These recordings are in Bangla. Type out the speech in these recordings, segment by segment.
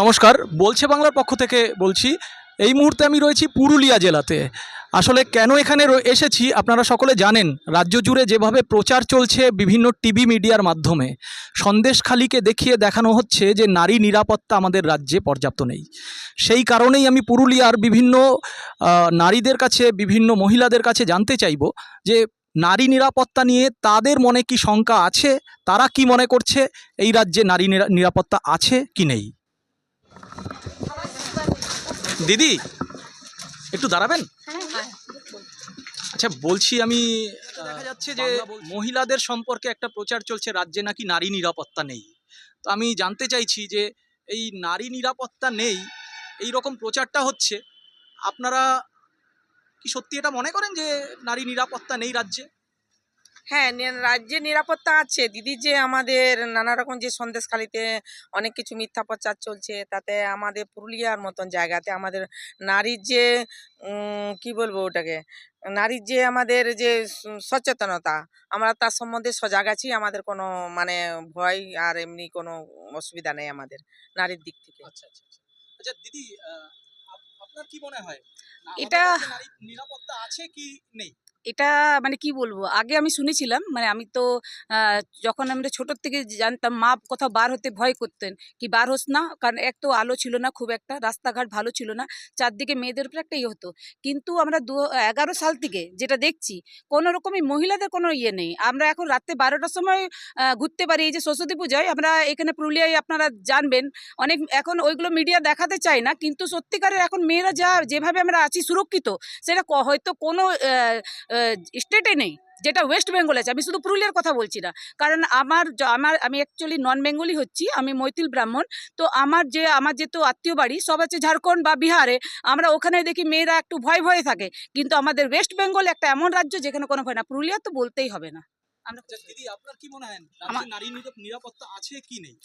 নমস্কার, বলছে বাংলার পক্ষ থেকে বলছি, এই মুহূর্তে আমি রয়েছি পুরুলিয়া জেলাতে। আসলে কেন এখানে এসেছি আপনারা সকলে জানেন, রাজ্য জুড়ে যেভাবে প্রচার চলছে বিভিন্ন টিভি মিডিয়ার মাধ্যমে, সন্দেশখালিকে দেখিয়ে দেখানো হচ্ছে যে নারী নিরাপত্তা আমাদের রাজ্যে পর্যাপ্ত নেই। সেই কারণেই আমি পুরুলিয়ার বিভিন্ন নারীদের কাছে, বিভিন্ন মহিলাদের কাছে জানতে চাইব যে নারী নিরাপত্তা নিয়ে তাদের মনে কি শঙ্কা আছে? তারা কি মনে করছে? এই রাজ্যে নারী, নিরাপত্তা আছে কি নেই? দিদি একটু দাঁড়াবেন? আচ্ছা বলছি আমি দেখা যাচ্ছে যে মহিলাদের সম্পর্কে একটা প্রচার চলছে রাজ্যে নাকি নারী নিরাপত্তা নেই। তো আমি জানতে চাইছি যে এই নারী নিরাপত্তা নেই এই রকম প্রচারটা হচ্ছে। আপনারা কি সত্যি এটা মনে করেন যে নারী নিরাপত্তা নেই রাজ্যে? হ্যাঁ রাজ্যে নিরাপত্তা আছে। দিদি যে আমাদের নানা রকম যে সন্দেশখালিতে অনেক কিছু মিথ্যা প্রচার চলছে তাতে আমাদের পুরুলিয়ার মতন জায়গাতে আমাদের নারীর যে কি বলব ওটাকে? নারীর যে আমাদের যে সচেতনতা আমরা তার সম্বন্ধে সজাগ আছি আমাদের কোনো মানে ভয় আর এমনি কোনো অসুবিধা নেই আমাদের নারীর দিক থেকে। আচ্ছা আচ্ছা আচ্ছা। আচ্ছা দিদি আপনার কি মনে হয়? এটা- নিরাপত্তা আছে কি নেই? এটা মানে কি বলব? আগে আমি শুনেছিলাম মানে আমি তো যখন আমরা ছোটোর থেকে জানতাম, মা কোথাও বার হতে ভয় করতেন কি বার হোস না, কারণ এক তো আলো ছিল না খুব একটা, রাস্তাঘাট ভালো ছিল না, চারদিকে মেয়েদের উপরে একটা ইয়ে হতো। কিন্তু আমরা দু, এগারো সাল থেকে যেটা দেখছি, কোনো রকমই মহিলাদের কোনো ইয়ে নেই। আমরা এখন রাত্রে বারোটার সময় ঘুরতে পারি, এই যে সরস্বতী পূজায়, আমরা এখানে পুরুলিয়ায় আপনারা জানবেন, অনেক, এখন ওইগুলো মিডিয়া দেখাতে চায় না, কিন্তু সত্যিকারের এখন মেয়েরা যা, যেভাবে আমরা আছি সুরক্ষিত, সেটা হয়তো কোনো স্টেটে নেই যেটা ওয়েস্ট বেঙ্গল আছে। আমি শুধু পুরুলিয়ার কথা বলছি না। কারণ আমার আমার আমি অ্যাকচুয়ালি নন বেঙ্গলি হচ্ছি আমি মৈথিল ব্রাহ্মণ। তো আমার যে আমার যেহেতু আত্মীয় বাড়ি সব আছে ঝাড়খণ্ড বা বিহারে। আমরা ওখানে দেখি মেয়েরা একটু ভয় ভয়ে থাকে। কিন্তু আমাদের ওয়েস্ট বেঙ্গল একটা এমন রাজ্য যেখানে কোনো ভয় না। পুরুলিয়া তো বলতেই হবে না। আমরা আচ্ছা দিদি আপনার কি মনে হয়? নারী নিরাপত্তা আছে কি নেই?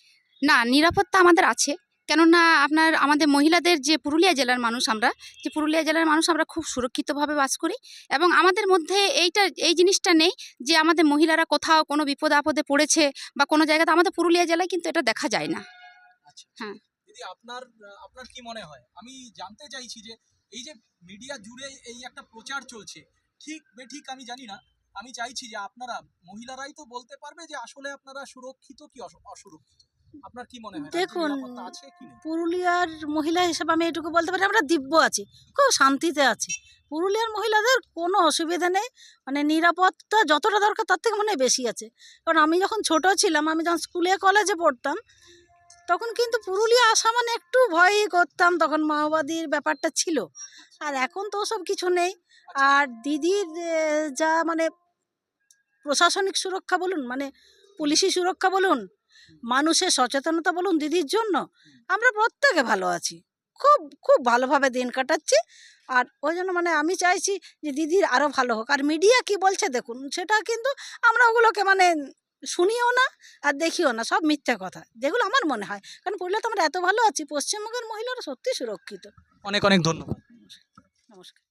না নিরাপত্তা আমাদের আছে। কেননা আপনার আমাদের মহিলাদের যে পুরুলিয়া জেলার মানুষ আমরা যে পুরুলিয়া জেলার মানুষ আমরা খুব সুরক্ষিতভাবে বাস করি এবং আমাদের মধ্যে এইটা এই জিনিসটা নেই যে আমাদের মহিলারা কোথাও কোনো বিপদ আপদে পড়েছে বা কোনো জায়গাতে আমাদের পুরুলিয়া জেলায় কিন্তু এটা দেখা যায় না। আচ্ছা হ্যাঁ। দিদি আপনার আপনার কি মনে হয়? আমি জানতে চাইছি যে এই যে মিডিয়া জুড়ে এই একটা প্রচার চলছে ঠিক বেঠিক আমি জানি না। আমি চাইছি যে আপনারা মহিলারাই তো বলতে পারবে যে আসলে আপনারা সুরক্ষিত কি অসুরক্ষিত? আপনার কি মনে হয়? দেখুন, পুরুলিয়ার মহিলা হিসেবে আমি এটুকু বলতে পারি আমরা দিব্য আছি খুব শান্তিতে আছি। পুরুলিয়ার মহিলাদের কোনো অসুবিধা নেই মানে নিরাপত্তা যতটা দরকার তার থেকে মনে বেশি আছে। কারণ আমি যখন ছোট ছিলাম আমি যখন স্কুলে কলেজে পড়তাম তখন কিন্তু পুরুলিয়া আসা মানে একটু ভয়ই করতাম তখন মাওবাদীর ব্যাপারটা ছিল। আর এখন তো ওসব কিছু নেই। আর দিদির যা মানে প্রশাসনিক সুরক্ষা বলুন মানে পুলিশি সুরক্ষা বলুন মানুষের সচেতনতা বলুন দিদির জন্য আমরা প্রত্যেকে ভালো আছি। খুব খুব ভালোভাবে দিন কাটাচ্ছি। আর ওই জন্য মানে আমি চাইছি যে দিদির আরও ভালো হোক। আর মিডিয়া কি বলছে দেখুন সেটা কিন্তু আমরা ওগুলোকে মানে শুনিও না আর দেখিও না সব মিথ্যা কথা। যেগুলো আমার মনে হয়। কারণ পুরুলিয়া তো আমরা এত ভালো আছি পশ্চিমবঙ্গের মহিলারা সত্যি সুরক্ষিত। অনেক অনেক ধন্যবাদ। নমস্কার।